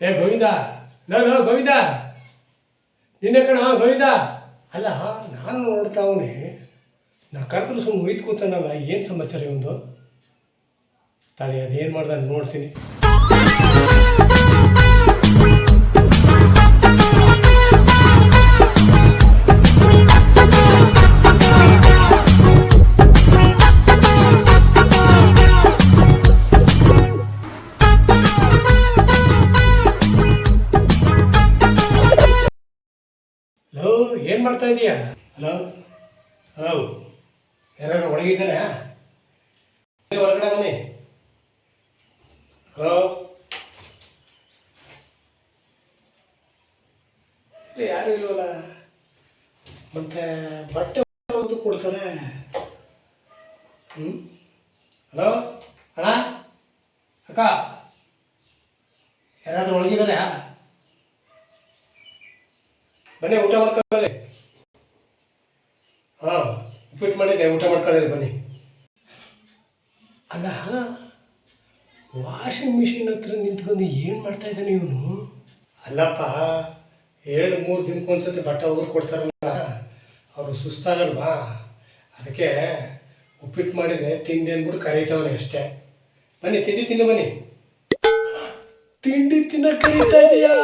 ಏ, ಗೋವಿಂದ. ನಾನು ಗೋವಿಂದ. ನಿನ್ನೆ ಕಣ, ಗೋವಿಂದ. ಅಲ್ಲ ನಾನು ನೋಡ್ತಾವನೆ ನಾ ಕರೆದ್ರು ಸುಮ್ಮನೆ ಒಯ್ದು ಕೂತಾನಲ್ಲ, ಏನು ಸಮಾಚಾರ ಒಂದು ತಾಳಿ, ಅದೇನು ಮಾಡ್ದ ನೋಡ್ತೀನಿ. ಹಲೋ ಏನು ಮಾಡ್ತಾ ಇದೀಯಾ? ಹಲೋ ಹಲೋ ಯಾರು ಒಳಗಿದ್ದಾನೆ ಹೊರಗಡೆ ಬನ್ನಿ. ಹಲೋ ಯಾರು ಇಲ್ವಲ್ಲ? ಮತ್ತೆ ಬಟ್ಟೆ ಕೊಡ್ತಾರೆ. ಹ್ಞೂ ಹಲೋ ಅಣ್ಣ? ಅಕ್ಕ? ಯಾರಾದರೂ ಒಳಗಿದ್ದಾರೆ? ಬನ್ನಿ, ಊಟ ಮಾಡ್ಕೊಳ್ಳಿ. ಹಾಂ, ಉಪ್ಪಿಟ್ಟು ಮಾಡಿದೆ ಊಟ ಮಾಡ್ಕೊಳ್ಳಿ ಬನ್ನಿ. ಅಲ್ಲ ವಾಷಿಂಗ್ ಮಿಷಿನ್ ಹತ್ರ ನಿಂತ್ಕೊಂಡು ಏನು ಮಾಡ್ತಾ ಇದ್ದಾನೆ ಇವನು? ಅಲ್ಲಪ್ಪ ಎರಡು ಮೂರು ದಿನಕ್ಕೊಂದ್ಸತಿ ಬಟ್ಟೆ ಒಗೆದು ಕೊಡ್ತಾರಲ್ಲ, ಅವರು ಸುಸ್ತಾಗಲ್ವಾ? ಅದಕ್ಕೆ ಉಪ್ಪಿಟ್ಟು ಮಾಡಿದೆ ತಿಂಡಿ ಅಂದ್ಬಿಟ್ಟು ಕರೀತಾವನೆ ಅಷ್ಟೇ. ಬನ್ನಿ, ತಿಂಡಿ ತಿನ್ನು, ಬನ್ನಿ. ತಿಂಡಿ ತಿನ್ನ ಕರೀತಾ ಇದೆಯಾ?